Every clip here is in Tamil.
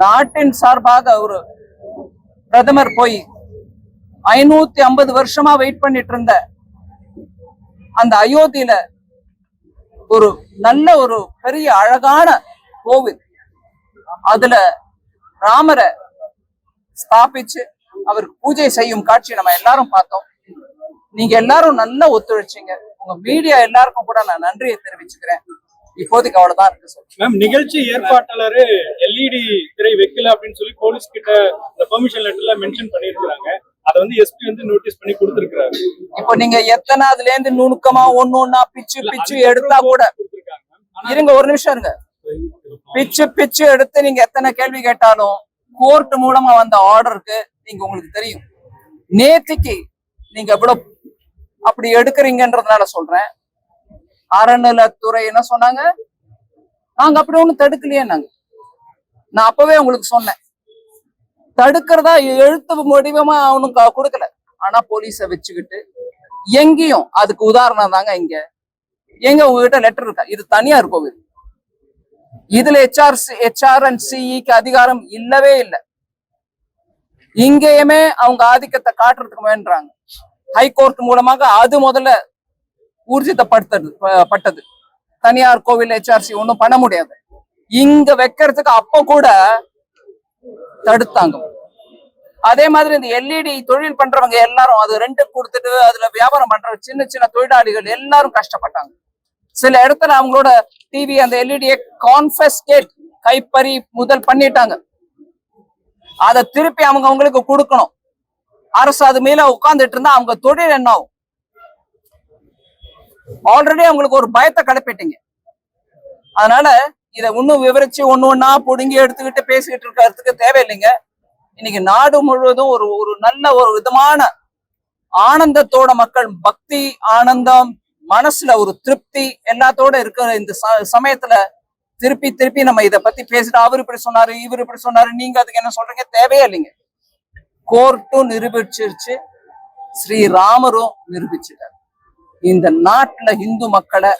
நாட்டின் சார்பாக ஒரு பிரதமர் போய் ஐநூத்தி ஐம்பது வருஷமா வெயிட் பண்ணிட்டு இருந்த அந்த அயோத்தியில ஒரு நல்ல ஒரு பெரிய அழகான கோவில். அதுல ராமரை ஸ்தாபிச்சு அவருக்கு பூஜை செய்யும் காட்சி நம்ம எல்லாரும் பார்த்தோம். நீங்க எல்லாரும் நல்லா ஒத்துழைச்சீங்க. உங்க மீடியா எல்லாருக்கும் கூட நான் நன்றியை தெரிவிச்சுக்கிறேன். இப்போதைக்கு அவ்வளவுதான் இருக்கு சார் மேம் நிகழ்ச்சி ஏற்பாட்டாளர் எல்இடி திரை வைக்கல அப்படின்னு சொல்லி போலீஸ் கிட்ட இந்த பெர்மிஷன் லெட்டர்ல மென்ஷன் பண்ணிருக்காங்க அதை வந்து எஸ்பி வந்து நோட்டீஸ் பண்ணி கொடுத்திருக்காரு இப்போ நீங்க எத்தனாவதுல இருந்து நுணுக்கமா ஒண்ணு ஒண்ணா பிச்சு பிச்சு எடுத்தா கூட இருங்க ஒரு நிமிஷம் இருங்க. பிச்சு பிச்சு எடுத்து நீங்க எத்தனை கேள்வி கேட்டாலும் கோர்ட் மூலமா வந்த ஆர்டருக்கு நீங்க உங்களுக்கு தெரியும். நேத்திக்கு நீங்க எவ்வளவு அப்படி எடுக்கிறீங்கன்றதுனால சொல்றேன். அறநிலத்துறை என்ன சொன்னாங்க. நாங்க அப்படி ஒண்ணும் தடுக்கலையே நாங்க. நான் அப்பவே உங்களுக்கு சொன்னேன். தடுக்கிறதா எழுத்து வடிவமா அவனும் கொடுக்கல. ஆனா போலீஸ வச்சுக்கிட்டு எங்கேயும் அதுக்கு உதாரணம் தாங்க இங்க. எங்க உங்ககிட்ட லெட்டர் இருக்கா? இது தனியார் கோவில். இதுல ஹெச்ஆர் ஹெச்ஆர் அண்ட் சிஇக்கு அதிகாரம் இல்லவே இல்லை. இங்கேயுமே அவங்க ஆதிக்கத்தை காட்டுறதுக்கு வேண்டாங்க ஹைகோர்ட் மூலமாக அது முதல்ல ஊர்ஜிதப்படுத்தது பட்டது. தனியார் கோவில் ஹெச்ஆர்சி ஒன்றும் பண்ண முடியாது. இங்க வைக்கிறதுக்கு அப்ப கூட தடுத்தாங்க. அதே மாதிரி இந்த எல்இடி தொழில் பண்றவங்க எல்லாரும் அது ரெண்டு கொடுத்துட்டு அதுல வியாபாரம் பண்ற சின்ன சின்ன தொழிலாளிகள் எல்லாரும் கஷ்டப்பட்டாங்க. சில இடத்துல அவங்களோட டிவி அந்த எல்இடியை கான்ஃபெஸ்கேட் கைப்பறி முதல் பண்ணிட்டாங்க. அதை திருப்பி அவங்க அவங்களுக்கு கொடுக்கணும். அரசு அது மேல உட்கார்ந்துட்டு இருந்தா அவங்க தொழில் என்ன ஆகும்? ஆல்ரெடி அவங்களுக்கு ஒரு பயத்தை கிளப்பிட்டீங்க அதனால இதை இன்னும் விவரிச்சு ஒண்ணு ஒண்ணா புடுங்கி எடுத்துக்கிட்டு பேசிக்கிட்டு இருக்கிறதுக்கு தேவையில்லைங்க. இன்னைக்கு நாடு முழுவதும் ஒரு ஒரு நல்ல ஒரு விதமான ஆனந்தத்தோட மக்கள் பக்தி ஆனந்தம் மனசுல ஒரு திருப்தி எல்லாத்தோட இருக்கிற இந்த ச- சமயத்துல திருப்பி திருப்பி நம்ம இத பத்தி பேசிட்டு அவர் இப்படி சொன்னாரு இவர் இப்படி சொன்னாரு நீங்க அதுக்கு என்ன சொல்றீங்க? தேவையே இல்லைங்க. கோர்ட்டும் நிரூபிச்சிருச்சு. ஸ்ரீராமரும் நிரூபிச்சிட்டார். இந்த நாட்டுல இந்து மக்களை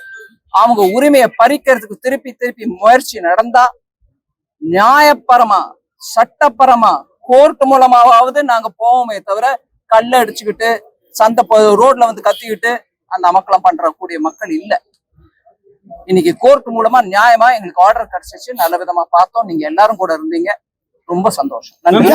அவங்க உரிமையை பறிக்கிறதுக்கு திருப்பி திருப்பி முயற்சி நடந்தா நியாயப்பரமா சட்டப்பரமா கோர்ட் மூலமாவது நாங்க போவோமே தவிர கல்ல அடிச்சுக்கிட்டு சந்தை ரோட்ல வந்து கத்திக்கிட்டு அந்த அமக்கலம் பண்ற கூடிய மக்கள் இல்ல. இன்னைக்கு கோர்ட் மூலமா நியாயமா எங்களுக்கு ஆர்டர் கிடைச்சிச்சு. நல்ல விதமா பார்த்தோம். நீங்க எல்லாரும் கூட இருந்தீங்க. ரொம்ப சந்தோஷம். நன்றி.